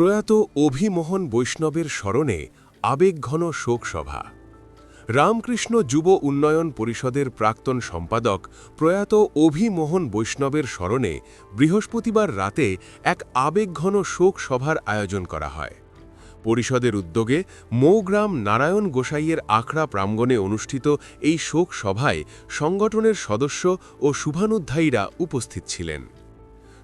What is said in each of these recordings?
প্রয়াত অভিমোহন বৈষ্ণবের স্মরণে আবেগঘন শোকসভা। রামকৃষ্ণ যুব উন্নয়ন পরিষদের প্রাক্তন সম্পাদক প্রয়াত অভিমোহন বৈষ্ণবের স্মরণে বৃহস্পতিবার রাতে এক আবেগঘন শোক সভার আয়োজন করা হয়। পরিষদের উদ্যোগে মৌগ্রাম নারায়ণ গোসাইয়ের আখড়া প্রাঙ্গণে অনুষ্ঠিত এই শোক সভায় সংগঠনের সদস্য ও শুভানুধ্যায়ীরা উপস্থিত ছিলেন।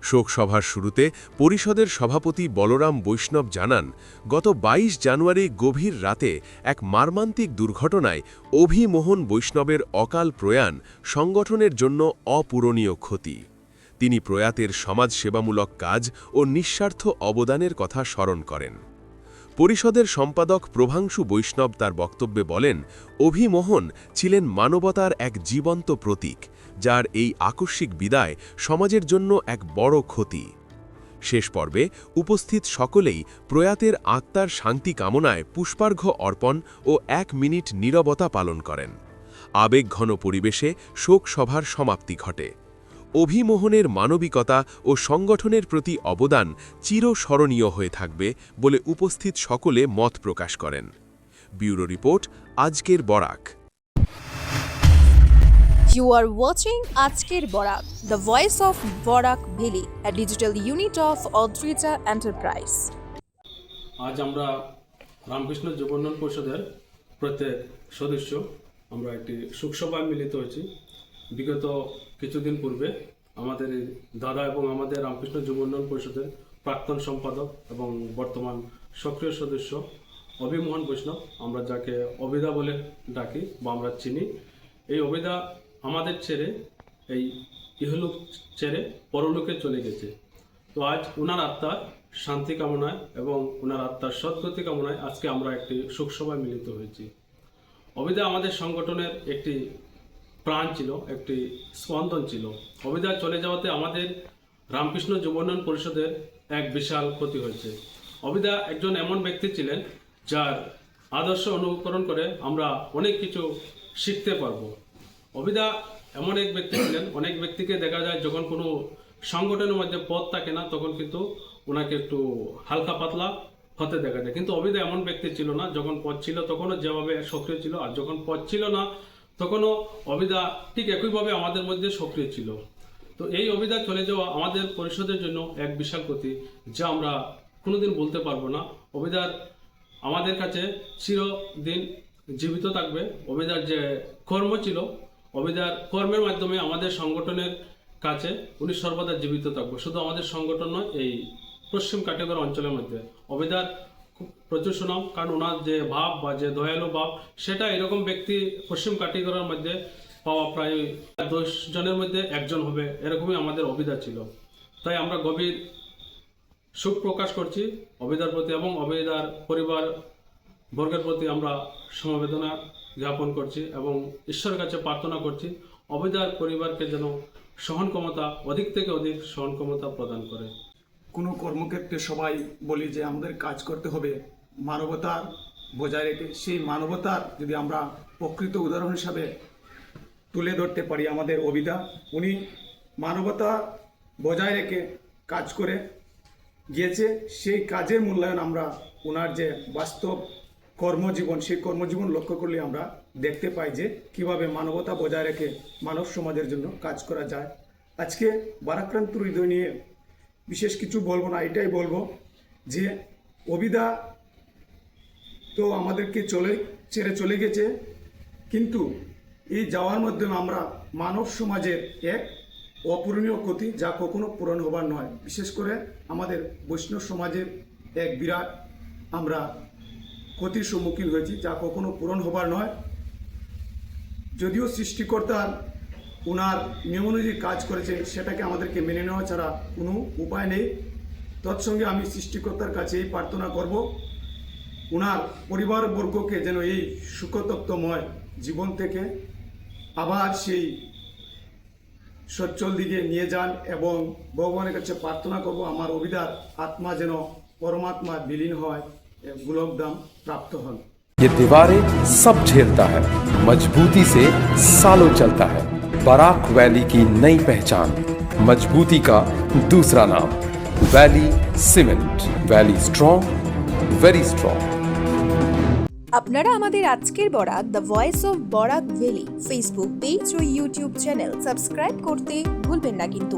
শোকসভার শুরুতে পরিষদের সভাপতি বলরাম বৈষ্ণব জানান, গত ২২ জানুয়ারি গভীর রাতে এক মার্মান্তিক দুর্ঘটনায় অভিমোহন বৈষ্ণবের অকাল প্রয়াণ সংগঠনের জন্য অপূরণীয় ক্ষতি। তিনি প্রয়াতের সমাজসেবামূলক কাজ ও নিঃস্বার্থ অবদানের কথা স্মরণ করেন। পরিষদের সম্পাদক প্রভাংশু বৈষ্ণব তার বক্তব্যে বলেন, অভিমোহন ছিলেন মানবতার এক জীবন্ত প্রতীক, যার এই আকস্মিক বিদায় সমাজের জন্য এক বড় ক্ষতি। শেষ পর্বে উপস্থিত সকলেই প্রয়াতের আত্মার শান্তি কামনায় পুষ্পার্ঘ্য অর্পণ ও এক মিনিট নীরবতা পালন করেন। আবেগঘন পরিবেশে শোক সভার সমাপ্তি ঘটে। অভিমোহনের মানবিকতা ও সংগঠনের প্রতি অবদান চিরস্মরণীয় হয়ে থাকবে বলে উপস্থিত সকলে মত প্রকাশ করেন। ব্যুরো রিপোর্ট আজকের Barak. You are watching Ajker Borak, the voice of Borak Valley, a digital unit of Odrija Enterprise. আজ আমরা রামকৃষ্ণ যুবন্নয়ন পরিষদের প্রত্যেক সদস্য আমরা একটি শোকসভায় মিলিত হয়েছি। বিগত কিছুদিন পূর্বে আমাদের দাদা এবং আমাদের রামকৃষ্ণ যুবন্নয়ন পরিষদের প্রাক্তন সম্পাদক এবং বর্তমান সক্রিয় সদস্য অভিমোহন বৈষ্ণব, আমরা যাকে অবিদা বলে ডাকি বা আমরা চিনি, এই অবিদা আমাদের ছেড়ে, এই ইহলোক ছেড়ে পরলোকে চলে গেছে। তো আজ ওনার আত্মার শান্তি কামনায় এবং ওনার আত্মার সদ্গতি কামনায় আজকে আমরা একটি শোকসভায় মিলিত হয়েছি। অবিদা আমাদের সংগঠনের একটি প্রাণ ছিল, একটি স্পন্দন ছিল। অবিদা চলে যাওয়াতে আমাদের রামকৃষ্ণ যুবন্নয়ন পরিষদের এক বিশাল ক্ষতি হয়েছে। অবিদা একজন এমন ব্যক্তি ছিলেন যার আদর্শ অনুকরণ করে আমরা অনেক কিছু শিখতে পারব। অবিদা এমন এক ব্যক্তি ছিলেন, অনেক ব্যক্তিকে দেখা যায় যখন কোনো সংগঠনের মধ্যে পদ থাকে না, তখন কিন্তু ওনাকে একটু হালকা পাতলা হতে দেখা যায়। কিন্তু অবিদা এমন ব্যক্তি ছিল না, যখন পদ ছিল তখনও যেভাবে সক্রিয় ছিল, আর যখন পদ ছিল না তখনও অবিদা ঠিক একইভাবে আমাদের মধ্যে সক্রিয় ছিল। তো এই অবিদা চলে যাওয়া আমাদের পরিষদের জন্য এক বিশাল ক্ষতি, যা আমরা কোনোদিন বলতে পারব না। অবিদার আমাদের কাছে চিরদিন জীবিত থাকবে। অবিদার যে কর্ম ছিল অবিদার কর্মের মাধ্যমে আমাদের সংগঠনের কাছে উনি সর্বদা জীবিত থাকবে। শুধু আমাদের সংগঠন নয়, এই পশ্চিম কাটেগর অঞ্চলের মধ্যে। অবিদার প্রচুর সুনাম, কারণ ওনার যে ভাব বা যে দয়ালু ভাব, সেটা এরকম ব্যক্তি পশ্চিম কাটিগড়ের মধ্যে পাওয়া প্রায় দশ জনের মধ্যে একজন হবে, এরকমই আমাদের অবিদা ছিল। তাই আমরা গভীর সুখ প্রকাশ করছি অবিদার প্রতি এবং অবিদার পরিবার বর্গের প্রতি আমরা সমবেদনা জ্ঞাপন করছি এবং ঈশ্বরের কাছে প্রার্থনা করছি অবিদার পরিবারকে যেন সহন ক্ষমতা অধিক থেকে অধিক সহন ক্ষমতা প্রদান করে। কোনো কর্মক্ষেত্রে সবাই বলি যে আমাদের কাজ করতে হবে মানবতার বজায় রেখে, সেই মানবতার যদি আমরা প্রকৃত উদাহরণ হিসাবে তুলে ধরতে পারি আমাদের অবিদা উনি মানবতা বজায় রেখে কাজ করে গিয়েছে, সেই কাজের মূল্যায়ন আমরা ওনার যে বাস্তব কর্মজীবন, সেই কর্মজীবন লক্ষ্য করলে আমরা দেখতে পাই যে কীভাবে মানবতা বজায় রেখে মানব সমাজের জন্য কাজ করা যায়। আজকে বারাক্রান্ত হৃদয় নিয়ে বিশেষ কিছু বলব না, এটাই বলব যে অবিদা তো আমাদেরকে চলে, ছেড়ে চলে গেছে। কিন্তু এই যাওয়ার মাধ্যমে আমরা মানব সমাজের এক অপূরণীয় ক্ষতি যা কখনো পূরণ হবার নয়। বিশেষ করে আমাদের বৈষ্ণব সমাজের এক বিরাট আমরা ক্ষতির সম্মুখীন হয়েছি যা কখনো পূরণ হবার নয়। যদিও সৃষ্টিকর্তার ওনার নিয়ম অনুযায়ী কাজ করেছেন সেটাকে আমাদেরকে মেনে নেওয়া ছাড়া কোনো উপায় নেই তৎসঙ্গে আমি সৃষ্টিকর্তার কাছে এই প্রার্থনা করব ওনার পরিবারবর্গকে যেন এই সুখতত্ত্বময় জীবন থেকে আবার সেই সচ্ছল দিকে নিয়ে যান এবং ভগবানের কাছে প্রার্থনা করব আমার অভিদার আত্মা যেন পরমাত্মা বিলীন হয় গোলকধাম প্রাপ্ত হন ये दीवारें सब झेलता है मजबूती से सालों चलता है बराक वैली की नई पहचान मजबूती का दूसरा नाम Valley cement Valley strong very strong আপনারা আমাদের আজকের Barak the voice of Barak valley Facebook page O YouTube channel subscribe করতে ভুলবেন না কিন্তু